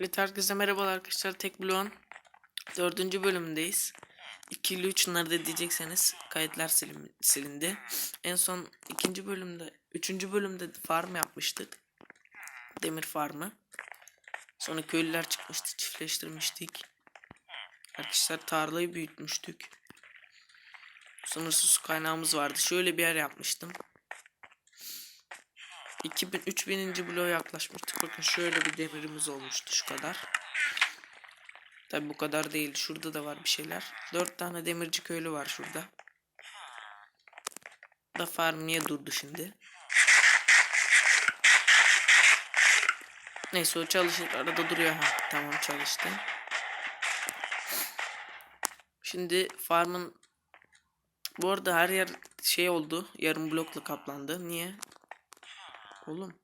Evet herkese merhabalar arkadaşlar. Tek bloğun dördüncü bölümündeyiz. 2 ile 3 nerede diyecekseniz kayıtlar silim- silindi. En son ikinci bölümde, üçüncü bölümde farm yapmıştık. Demir farmı. Sonra köylüler çıkmıştı, çiftleştirmiştik. Arkadaşlar tarlayı büyütmüştük. Sınırsız kaynağımız vardı. Şöyle bir yer yapmıştım. 2000 3000. bloğa yaklaşmıştık. Bakın şöyle bir demirimiz olmuştu şu kadar. Tabi bu kadar değil. Şurada da var bir şeyler. 4 tane demirci köylü var şurada. Da farm niye durdu şimdi? Neyse o çalışır. Arada duruyor. Ha, tamam çalıştı. Şimdi farmın bu arada her yer şey oldu. Yarım blokla kaplandı. Niye? Oğlum.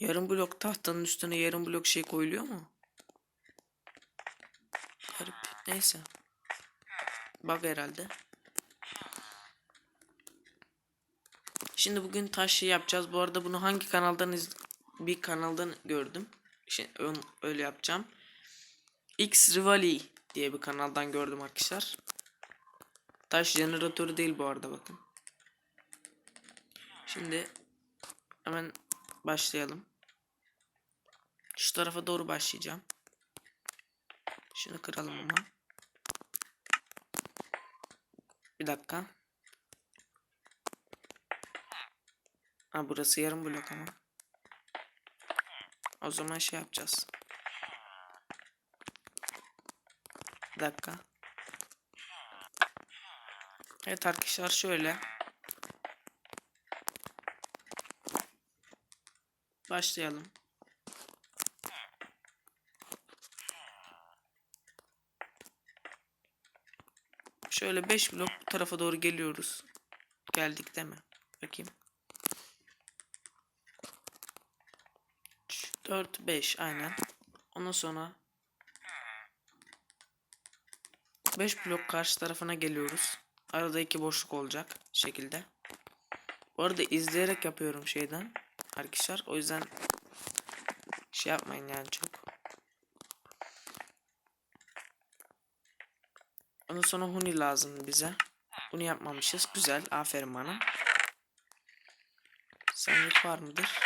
Yarım blok tahtanın üstüne yarım blok şey koyuluyor mu? Garip. Neyse. Bak herhalde. Şimdi bugün taş şey yapacağız. Bu arada bunu hangi kanaldan iz bir kanaldan gördüm. Ön- öyle yapacağım. X Rivali diye bir kanaldan gördüm arkadaşlar. Taş jeneratörü değil bu arada bakın. Şimdi hemen başlayalım. Şu tarafa doğru başlayacağım. Şunu kıralım ama. Bir dakika. Ha burası yarım blok ama. O zaman şey yapacağız. Bir dakika. Evet arkadaşlar şöyle. Başlayalım. Şöyle 5 blok bu tarafa doğru geliyoruz. Geldik değil mi? Bakayım. 4 5 aynen. Ondan sonra 5 blok karşı tarafına geliyoruz. Arada iki boşluk olacak şekilde. Bu arada izleyerek yapıyorum şeyden arkadaşlar. O yüzden şey yapmayın yani çok. Ondan sonra huni lazım bize. Bunu yapmamışız. Güzel. Aferin bana. Senlik var mıdır?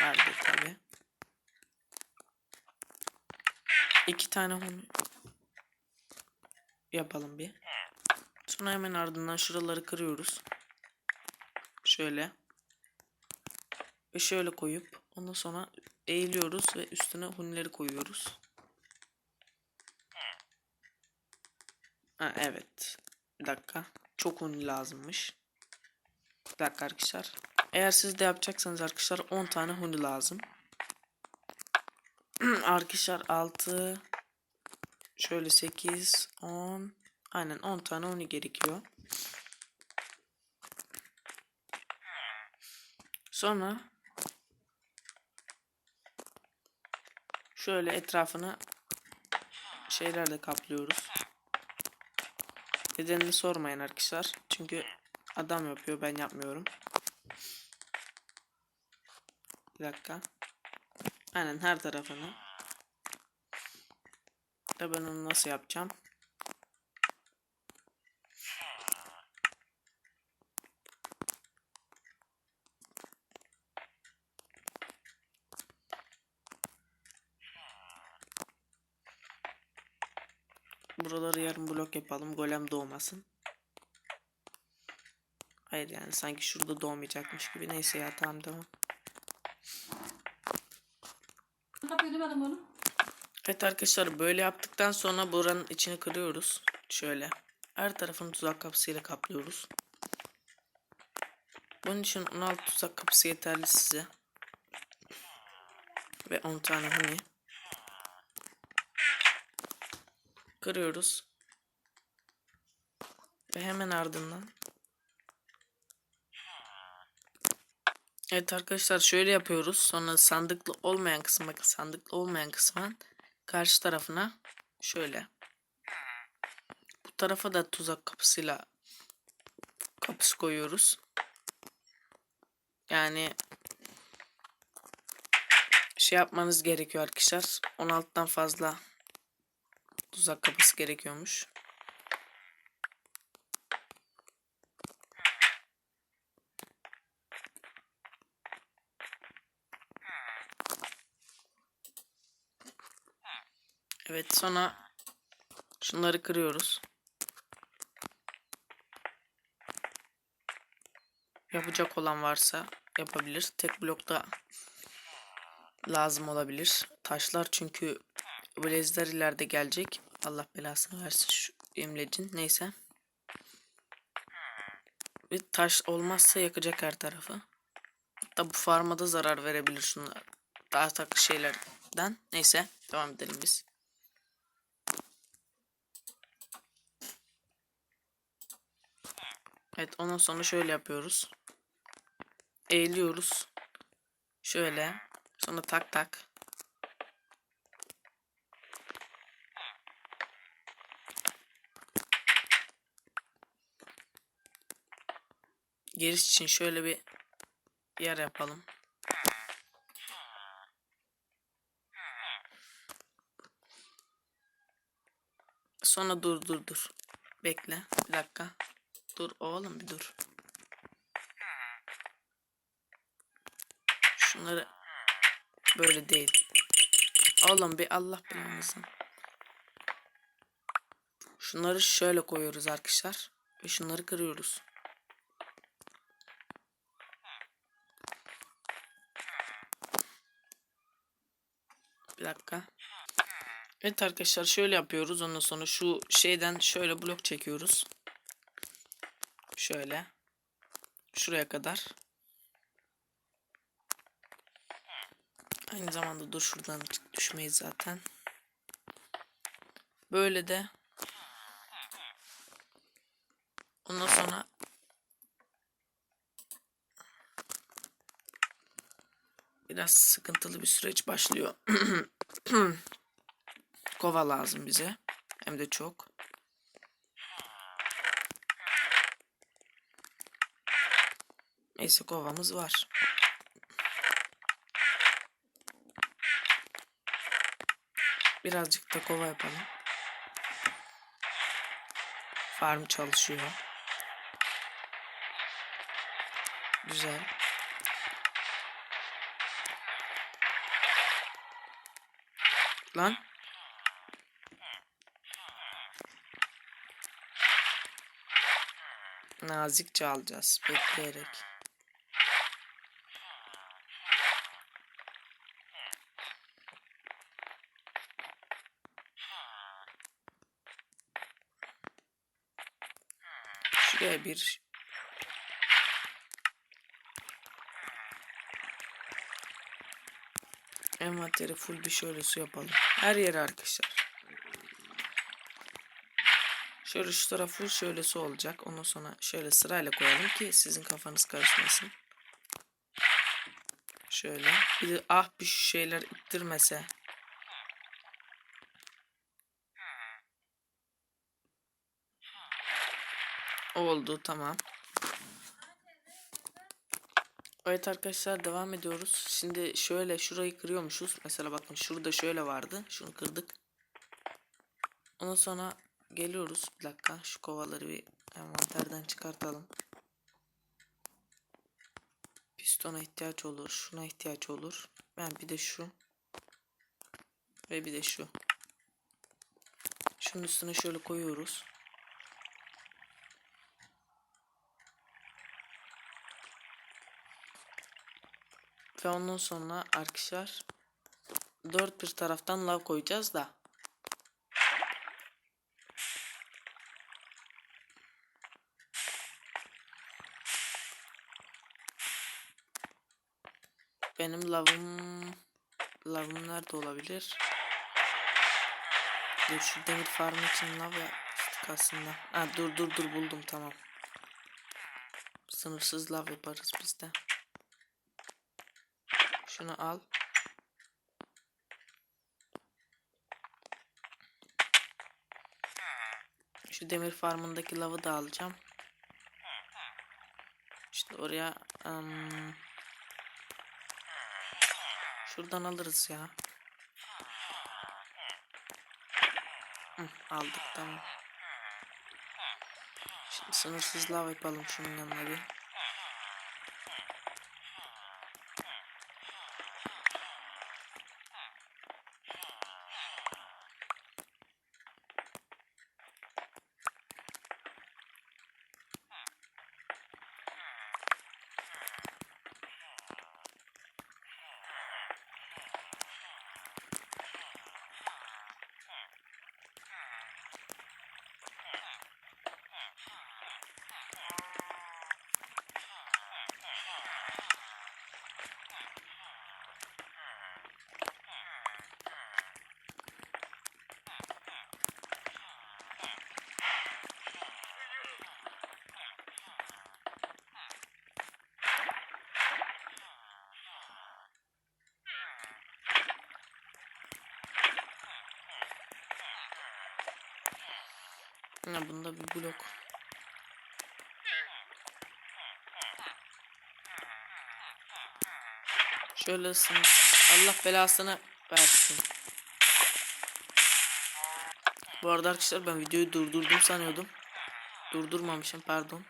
Vardır tabi. İki tane huni yapalım bir. Sonra hemen ardından şuraları kırıyoruz. Şöyle. Ve şöyle koyup ondan sonra eğiliyoruz ve üstüne hunileri koyuyoruz. Ha evet. Bir dakika. Çok huni lazımmış. Bir dakika arkadaşlar. Eğer siz de yapacaksanız arkadaşlar 10 tane huni lazım. arkadaşlar 6 şöyle 8 10 aynen 10 tane huni gerekiyor. Sonra şöyle etrafını şeylerle kaplıyoruz. Nedenini sormayın arkadaşlar. Çünkü adam yapıyor ben yapmıyorum. Bir dakika. Aynen her tarafını. Da ben onu nasıl yapacağım? Buraları yarım blok yapalım. Golem doğmasın. Hayır yani sanki şurada doğmayacakmış gibi. Neyse ya tamam tamam. Evet arkadaşlar böyle yaptıktan sonra buranın içini kırıyoruz. Şöyle. Her tarafını tuzak kapısıyla kaplıyoruz. Bunun için 16 tuzak kapısı yeterli size. Ve 10 tane huni. Kırıyoruz. Ve hemen ardından Evet arkadaşlar şöyle yapıyoruz. Sonra sandıklı olmayan kısım bakın sandıklı olmayan kısmın karşı tarafına şöyle. Bu tarafa da tuzak kapısıyla kapısı koyuyoruz. Yani şey yapmanız gerekiyor arkadaşlar. 16'dan fazla tuzak kapısı gerekiyormuş. Evet sonra şunları kırıyoruz. Yapacak olan varsa yapabilir. Tek blokta lazım olabilir. Taşlar çünkü Blaze'ler ileride gelecek. Allah belasını versin şu imlecin. Neyse. Bir taş olmazsa yakacak her tarafı. Hatta bu farma da zarar verebilir şunlar. Daha takı şeylerden. Neyse devam edelim biz. Evet ondan sonra şöyle yapıyoruz. Eğiliyoruz. Şöyle. Sonra tak tak. Giriş için şöyle bir yer yapalım. Sonra dur dur dur. Bekle. Bir dakika. Dur oğlum bir dur. Şunları böyle değil. Oğlum bir Allah belanızı. Şunları şöyle koyuyoruz arkadaşlar. Ve şunları kırıyoruz. Bir dakika. Evet arkadaşlar şöyle yapıyoruz. Ondan sonra şu şeyden şöyle blok çekiyoruz. Şöyle. Şuraya kadar. Aynı zamanda dur şuradan düşmeyiz zaten. Böyle de. Ondan sonra biraz sıkıntılı bir süreç başlıyor. Kova lazım bize. Hem de çok. Neyse kovamız var. Birazcık da kova yapalım. Farm çalışıyor. Güzel. Lan. Nazikçe alacağız. Bekleyerek. Şuraya bir envanteri full bir şöyle su yapalım. Her yere arkadaşlar. Şöyle şu taraf full şöyle su olacak. Ondan sonra şöyle sırayla koyalım ki sizin kafanız karışmasın. Şöyle. Bir de ah bir şu şeyler ittirmese. Oldu tamam. Evet arkadaşlar devam ediyoruz. Şimdi şöyle şurayı kırıyormuşuz. Mesela bakın şurada şöyle vardı. Şunu kırdık. Ondan sonra geliyoruz. Bir dakika şu kovaları bir envanterden çıkartalım. Pistona ihtiyaç olur. Şuna ihtiyaç olur. Ben bir de şu. Ve bir de şu. Şunun üstüne şöyle koyuyoruz. Ve ondan sonra arkadaşlar dört bir taraftan lav koyacağız da. Benim lavım lavım nerede olabilir? Dur şu demir farm için lav yapmıştık aslında. Ha dur dur dur buldum tamam. Sınırsız lav yaparız biz de. Şunu al. Şu demir farmındaki lavı da alacağım. İşte oraya ım, Şuradan alırız ya. Aldık tamam. Şimdi sınırsız lav yapalım şunun yanına bir. Ha, bunda bir blok. Şöyle ısın. Allah belasını versin. Bu arada arkadaşlar ben videoyu durdurdum sanıyordum. Durdurmamışım pardon.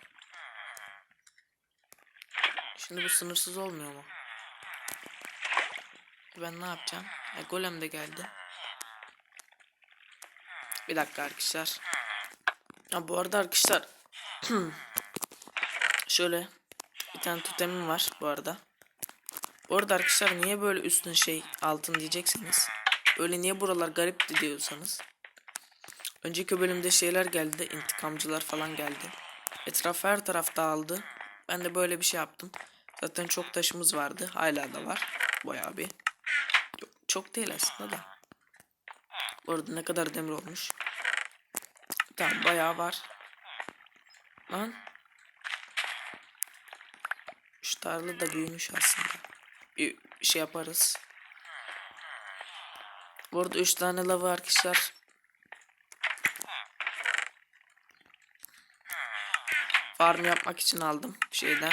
Şimdi bu sınırsız olmuyor mu? Ben ne yapacağım? E, golem de geldi. Bir dakika arkadaşlar. Ha, bu arada arkadaşlar şöyle bir tane totemim var bu arada. Bu arada arkadaşlar niye böyle üstün şey altın diyeceksiniz. Öyle niye buralar garip diyorsanız. Önceki bölümde şeyler geldi. intikamcılar falan geldi. Etraf her taraf dağıldı. Ben de böyle bir şey yaptım. Zaten çok taşımız vardı. Hala da var. Bayağı bir. Yok, çok değil aslında da. Bu arada ne kadar demir olmuş. Tamam bayağı var. Lan. Şu tarla da büyümüş aslında. Bir şey yaparız. Bu arada 3 tane lava arkadaşlar. Farm yapmak için aldım şeyden.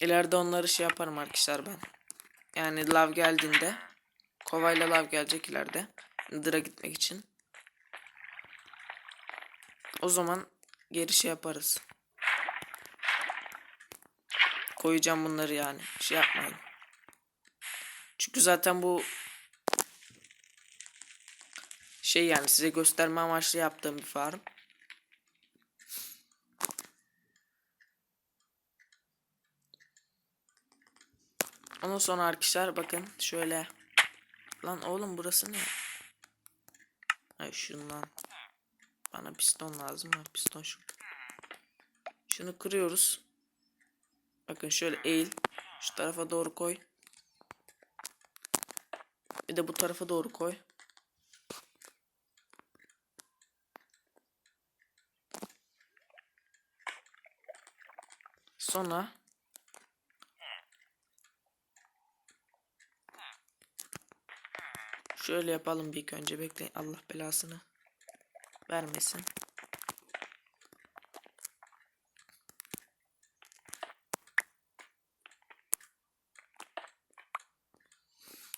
İleride onları şey yaparım arkadaşlar ben. Yani lav geldiğinde kovayla lav gelecek ileride. Nether'a gitmek için. O zaman geri şey yaparız. Koyacağım bunları yani. Şey yapmayın. Çünkü zaten bu şey yani size gösterme amaçlı yaptığım bir farm. Ondan sonra arkadaşlar bakın şöyle. Lan oğlum burası ne? Ay şundan. Bana piston lazım ha. Piston şu. Şunu kırıyoruz. Bakın şöyle eğil. Şu tarafa doğru koy. Bir de bu tarafa doğru koy. Sonra Şöyle yapalım bir önce bekleyin Allah belasını vermesin.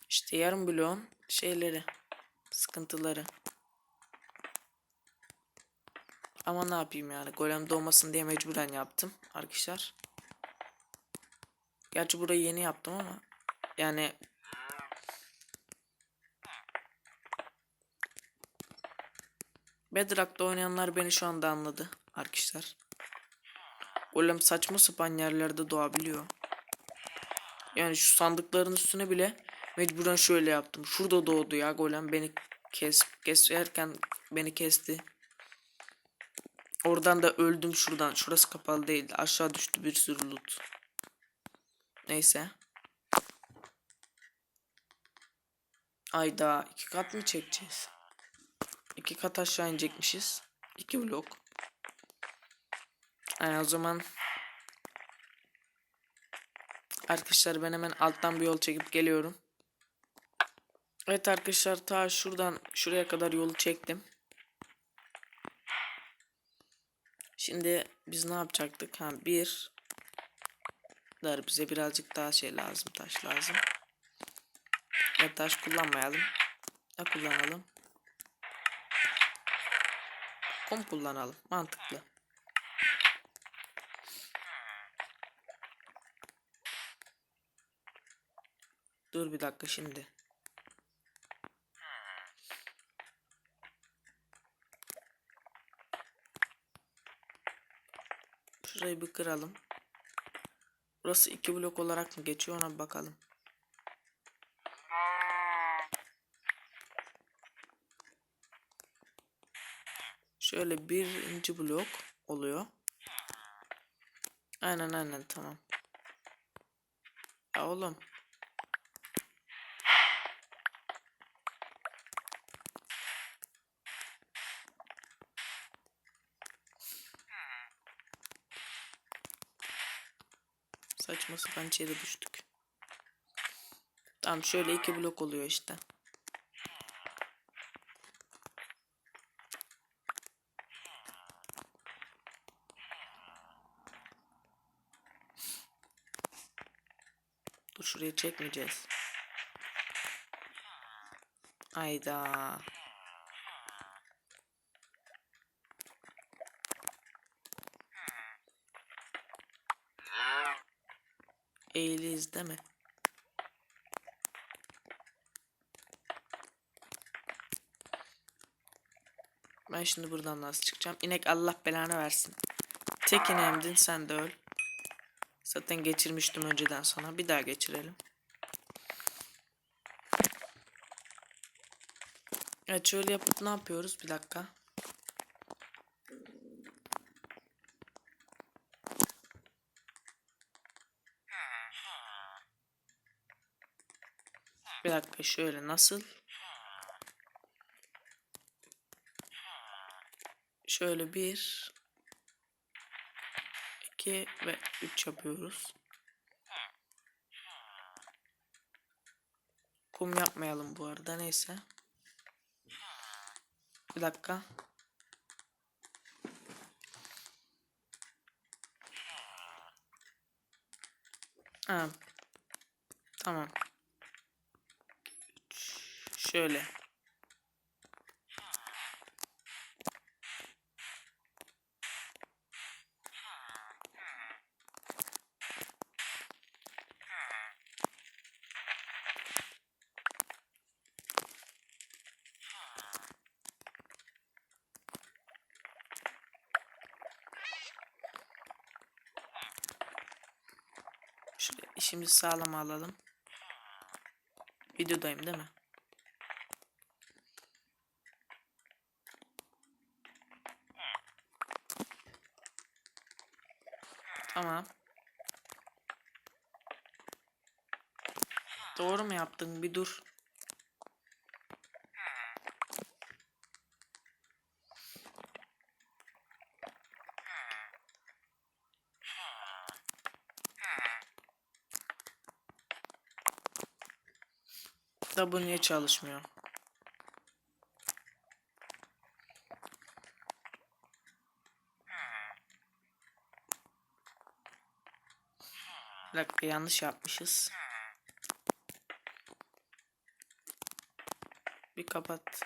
İşte yarım bloğun şeyleri, sıkıntıları. Ama ne yapayım yani golem doğmasın diye mecburen yaptım arkadaşlar. Gerçi burayı yeni yaptım ama yani Bedrock'ta oynayanlar beni şu anda anladı arkadaşlar. Golem saçma sapan yerlerde doğabiliyor. Yani şu sandıkların üstüne bile mecburen şöyle yaptım. Şurada doğdu ya golem beni kes keserken beni kesti. Oradan da öldüm şuradan. Şurası kapalı değildi. Aşağı düştü bir sürü loot. Neyse. Ayda iki kat mı çekeceğiz? İki kat aşağı inecekmişiz. İki blok. Yani o zaman Arkadaşlar ben hemen alttan bir yol çekip geliyorum. Evet arkadaşlar ta şuradan şuraya kadar yolu çektim. Şimdi biz ne yapacaktık? Ha bir Dar bize birazcık daha şey lazım. Taş lazım. Ve taş kullanmayalım. Ne kullanalım? Kum kullanalım. Mantıklı. Dur bir dakika şimdi. Şurayı bir kıralım. Burası iki blok olarak mı geçiyor ona bakalım. Şöyle birinci blok oluyor. Aynen aynen tamam. Ya oğlum. Saçma sapan içeri düştük. Tamam şöyle iki blok oluyor işte. Dur şuraya çekmeyeceğiz. Ayda. Eğiliyiz değil mi? Ben şimdi buradan nasıl çıkacağım? İnek Allah belanı versin. Tek ineğimdin sen de öl. Zaten geçirmiştim önceden sana. Bir daha geçirelim. Evet şöyle yapıp ne yapıyoruz? Bir dakika. Bir dakika şöyle nasıl? Şöyle bir, iki ve üç yapıyoruz. Kum yapmayalım bu arada neyse. Bir dakika. Ha. Tamam. Şöyle. Şuraya işimizi sağlam alalım. Videodayım değil mi? Tamam. Doğru mu yaptın? Bir dur. Da bu niye çalışmıyor? Bir dakika yanlış yapmışız. Bir kapat.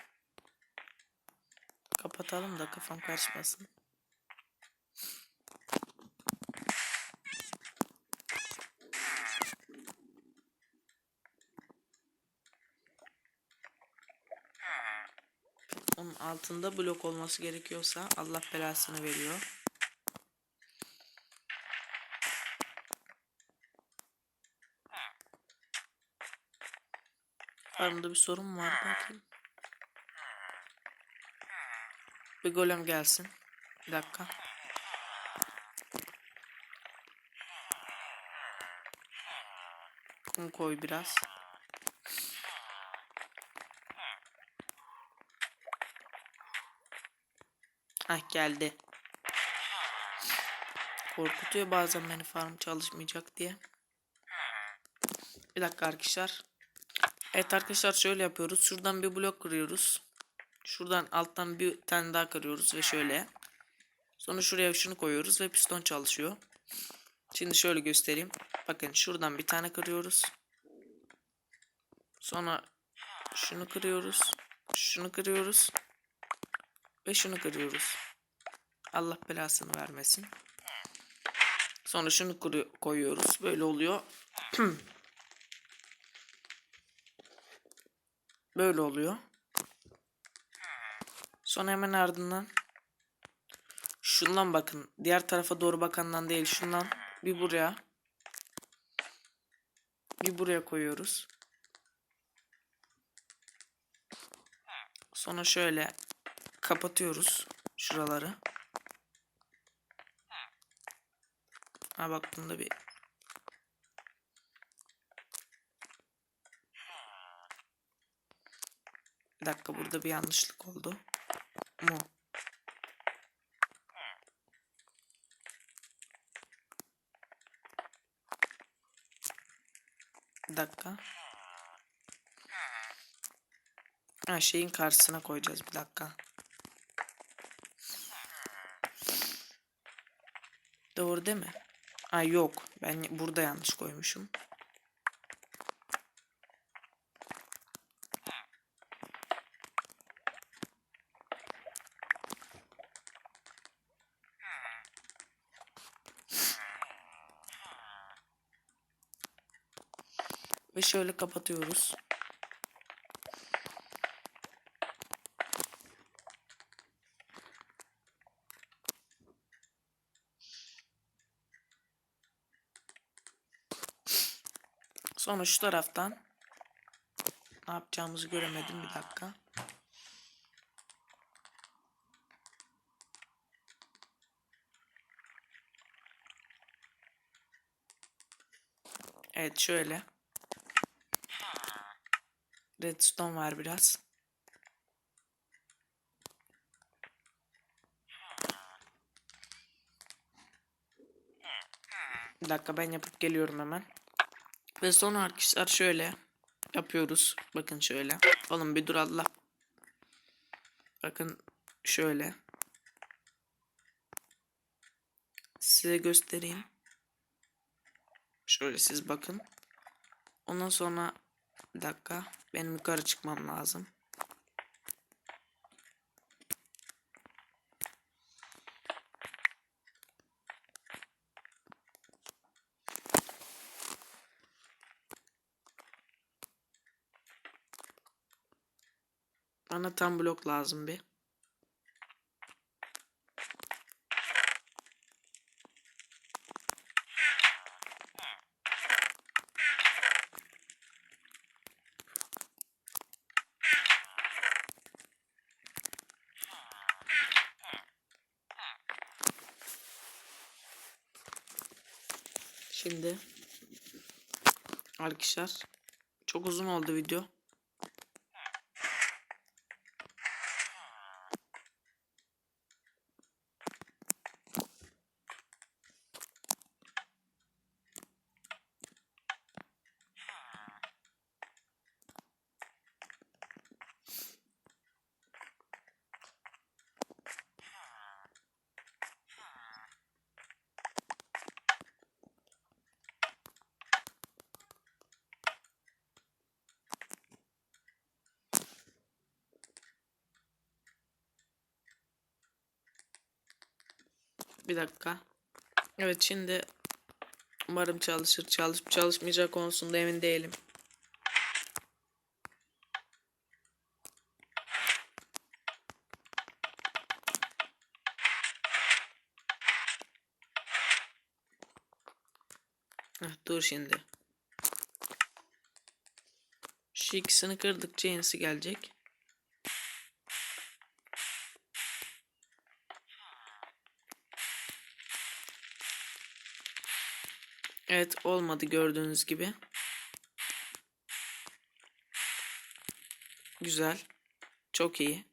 Kapatalım da kafam karışmasın. Altında blok olması gerekiyorsa Allah belasını veriyor. Farmda bir sorun mu var bakayım. Bir golem gelsin. Bir dakika. Kum koy biraz. Hah geldi. Korkutuyor bazen beni farm çalışmayacak diye. Bir dakika arkadaşlar. Evet arkadaşlar şöyle yapıyoruz. Şuradan bir blok kırıyoruz. Şuradan alttan bir tane daha kırıyoruz ve şöyle. Sonra şuraya şunu koyuyoruz ve piston çalışıyor. Şimdi şöyle göstereyim. Bakın şuradan bir tane kırıyoruz. Sonra şunu kırıyoruz. Şunu kırıyoruz. Ve şunu kırıyoruz. Allah belasını vermesin. Sonra şunu koyuyoruz. Böyle oluyor. Böyle oluyor. Sonra hemen ardından şundan bakın. Diğer tarafa doğru bakandan değil. Şundan bir buraya. Bir buraya koyuyoruz. Sonra şöyle kapatıyoruz şuraları. Ha bak bunda bir Bir dakika burada bir yanlışlık oldu. Mu? Bir dakika. Ha şeyin karşısına koyacağız bir dakika. Doğru değil mi? Ha yok. Ben burada yanlış koymuşum. Ve şöyle kapatıyoruz. Sonra şu taraftan ne yapacağımızı göremedim bir dakika. Evet şöyle. Redstone var biraz. Bir dakika ben yapıp geliyorum hemen. Ve sonra arkadaşlar şöyle yapıyoruz. Bakın şöyle. Oğlum bir dur Allah. Bakın şöyle. Size göstereyim. Şöyle siz bakın. Ondan sonra bir dakika. Benim yukarı çıkmam lazım. Bana tam blok lazım bir. Şimdi arkadaşlar çok uzun oldu video. Bir dakika. Evet şimdi umarım çalışır. Çalışıp çalışmayacak konusunda emin değilim. Heh, dur şimdi. Şu ikisini kırdıkça yenisi gelecek. Evet olmadı gördüğünüz gibi. Güzel. Çok iyi.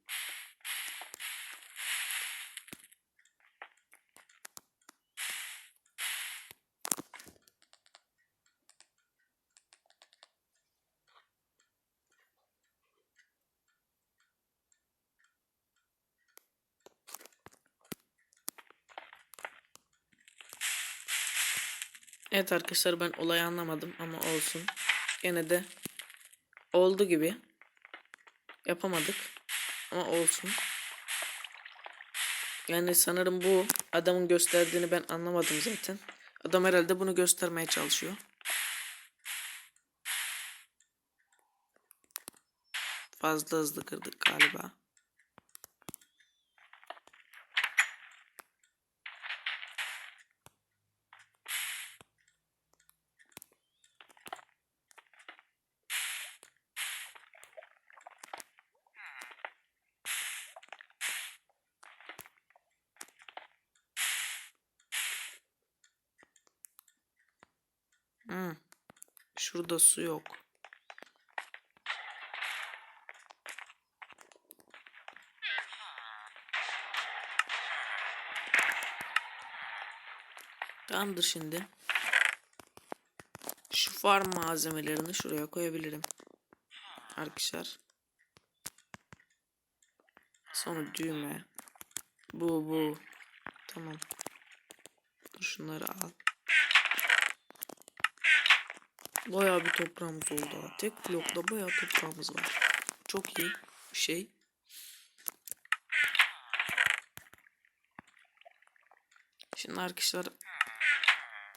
Evet arkadaşlar ben olayı anlamadım ama olsun. Gene de oldu gibi. Yapamadık ama olsun. Yani sanırım bu adamın gösterdiğini ben anlamadım zaten. Adam herhalde bunu göstermeye çalışıyor. Fazla hızlı kırdık galiba. Hmm. Şurada su yok. Tamamdır şimdi. Şu farm malzemelerini şuraya koyabilirim. Arkadaşlar. Sonra düğme. Bu bu. Tamam. Dur şunları al. Bayağı bir toprağımız oldu. Tek blokta bayağı toprağımız var. Çok iyi bir şey. Şimdi arkadaşlar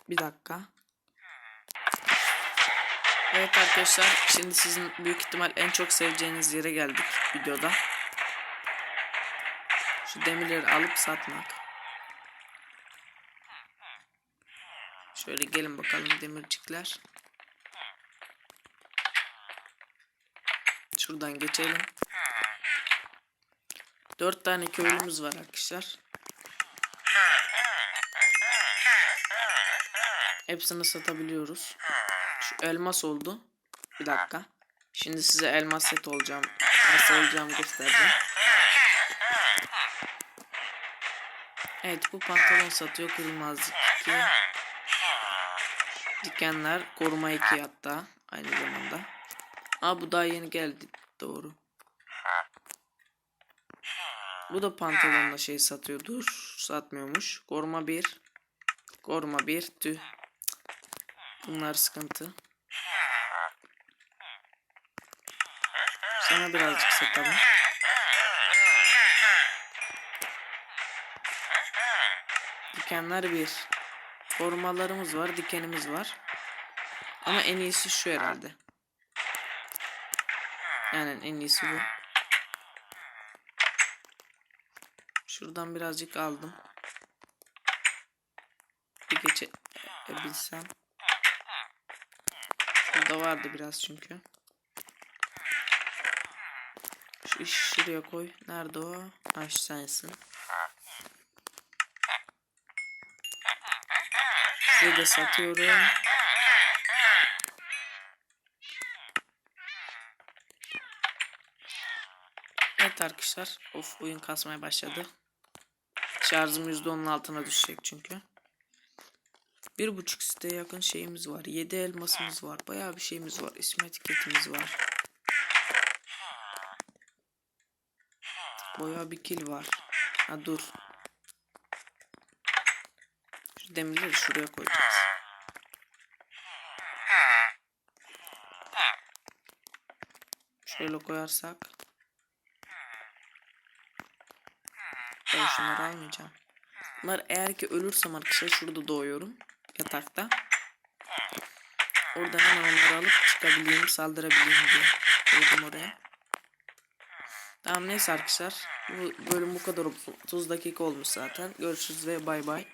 bir dakika. Evet arkadaşlar şimdi sizin büyük ihtimal en çok seveceğiniz yere geldik videoda. Şu demirleri alıp satmak. Şöyle gelin bakalım demircikler. Şuradan geçelim. Dört tane köylümüz var arkadaşlar. Hepsini satabiliyoruz. Şu elmas oldu. Bir dakika. Şimdi size elmas set olacağım. Nasıl olacağımı göstereceğim. Evet bu pantolon satıyor kırılmazlık 2. Dikenler koruma 2 hatta aynı zamanda. Aa bu daha yeni geldi doğru. Bu da pantolonla şey satıyor. Dur satmıyormuş. Koruma 1. Koruma 1. Tüh. Bunlar sıkıntı. Sana birazcık satalım. Dikenler bir. Korumalarımız var, dikenimiz var. Ama en iyisi şu herhalde. Yani en iyisi bu. Şuradan birazcık aldım. Bir geçebilsem. Burada vardı biraz çünkü. Şu işi şuraya koy. Nerede o? Ha sensin. De satıyorum. Evet arkadaşlar. Of oyun kasmaya başladı. Şarjım %10'un altına düşecek çünkü. Bir buçuk siteye yakın şeyimiz var. 7 elmasımız var. Bayağı bir şeyimiz var. İsim etiketimiz var. Bayağı bir kill var. Ha dur. Şu demirleri şuraya koyacağız. Şöyle koyarsak. Ben şunları almayacağım. Bunlar eğer ki ölürsem arkadaşlar şurada doğuyorum. Yatakta. Oradan hemen onları alıp çıkabileyim, saldırabileyim diye koydum oraya. Tamam neyse arkadaşlar. Bu bölüm bu kadar olsun. 30 dakika olmuş zaten. Görüşürüz ve bay bay.